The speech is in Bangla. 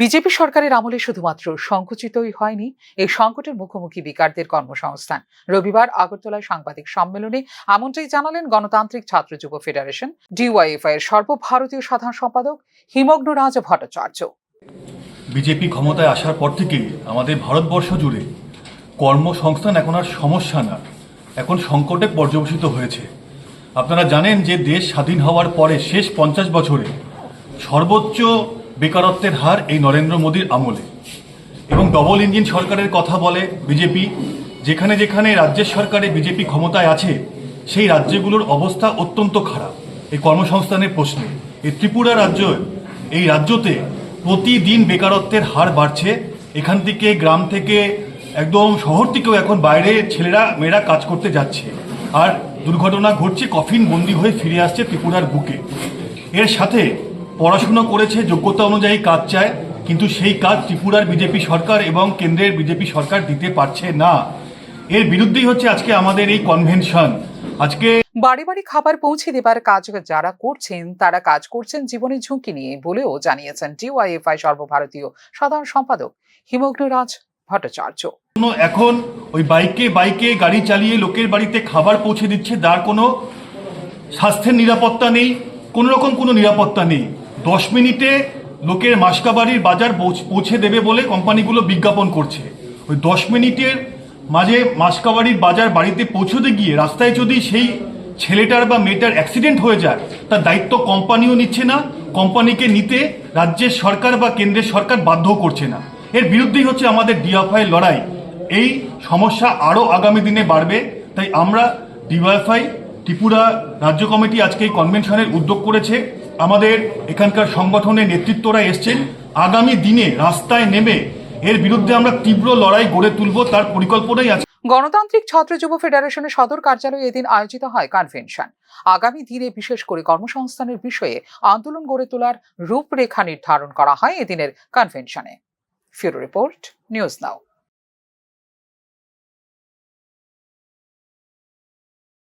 বিজেপি সরকারের আমলে শুধুমাত্র সংকুচিতই হয়নি, এই সংকটের মুখোমুখি বিকারদের কর্মসংস্থান। রবিবার আগরতলায় সাংবাদিক সম্মেলনে এমনটাই জানালেন গণতান্ত্রিক ছাত্র যুব ফেডারেশন, ডিওয়াইএফআই এর সর্বভারতীয় সাধারণ সম্পাদক হিমগ্ন রাজ ভট্টাচার্য। বিজেপি ক্ষমতায় আসার পর থেকেই আমাদের ভারতবর্ষ জুড়ে কর্মসংস্থান এখন আর সমস্যা না, এখন সংকটে পর্যবসিত হয়েছে। আপনারা জানেন যে দেশ স্বাধীন হওয়ার পরে শেষ পঞ্চাশ বছরে সর্বোচ্চ বেকারত্বের হার এই নরেন্দ্র মোদীর আমলে। এবং ডবল ইঞ্জিন সরকারের কথা বলে বিজেপি, যেখানে যেখানে রাজ্যের সরকারে বিজেপি ক্ষমতায় আছে, সেই রাজ্যগুলোর অবস্থা অত্যন্ত খারাপ। এই কর্মসংস্থানের প্রশ্নে, এই ত্রিপুরা রাজ্য, এই রাজ্যতে প্রতিদিন বেকারত্বের হার বাড়ছে। এখান থেকে গ্রাম থেকে একদম শহর থেকেও এখন বাইরে ছেলেরা, মেয়েরা কাজ করতে যাচ্ছে। আর দুর্ঘটনা ঘটছে, কফিন বন্দি হয়ে ফিরে আসছে ত্রিপুরার বুকে। এর সাথে পড়াশুনো করেছে যোগ্যতা অনুযায়ী কাজ চায় কিন্তু সেই কাজ ত্রিপুরার বিজেপি সরকার এবং কেন্দ্রের বিজেপি সরকার দিতে পারছে না। এর বিরুদ্ধেই হচ্ছে আজকে আমাদের এই কনভেনশন আজকে বাড়ি বাড়ি খাবার পৌঁছে দেবার কাজ যারা করছেন তারা কাজ করছেন জীবনের ঝুঁকি নিয়ে বলেও জানিয়েছেন ডিওয়াইএফআই সর্বভারতীয় সাধারণ সম্পাদক হিমগ্ন রাজ ভট্টাচার্য এখন ওই বাইকে বাইকে গাড়ি চালিয়ে লোকের বাড়িতে খাবার পৌঁছে দিচ্ছে যার কোনো স্বাস্থ্যের নিরাপত্তা নেই কোনো রকম কোনো নিরাপত্তা নেই। দশ মিনিটে লোকের মাসকাবাড়ির বাজার পৌঁছে দেবে বলে কোম্পানিগুলো বিজ্ঞাপন করছে। ওই দশ মিনিটের মাঝে মাসকাবাড়ির বাজার বাড়িতে পৌঁছতে গিয়ে রাস্তায় যদি সেই ছেলেটার বা মেয়েটার অ্যাক্সিডেন্ট হয়ে যায়, তার দায়িত্ব কোম্পানিও নিচ্ছে না, কোম্পানিকে নিতে রাজ্যের সরকার বা কেন্দ্রের সরকার বাধ্য করছে না। এর বিরুদ্ধেই হচ্ছে আমাদের ডিএফআই লড়াই। এই সমস্যা আরও আগামী দিনে বাড়বে, তাই আমরা ডিওয়াইফাই ত্রিপুরা রাজ্য কমিটি আজকে এই কনভেনশনের উদ্যোগ করেছে। আমাদের এখানকার সংগঠনের নেতৃত্বরা এসছেন। আগামী দিনে রাস্তায় নেমে এর বিরুদ্ধে আমরা তীব্র লড়াই গড়ে তুলব, তার পরিকল্পনাই আছে। গণতান্ত্রিক ছাত্র যুব ফেডারেশনের সদর কার্যালয়ে এদিন আয়োজিত হয় কনভেনশন আগামী দিনে বিশেষ করে কর্মসংস্থানের বিষয়ে আন্দোলন গড়ে তোলার রূপরেখা নির্ধারণ করা হয় এদিনের কনভেনশনে ফিরো রিপোর্ট, নিউজ নাও।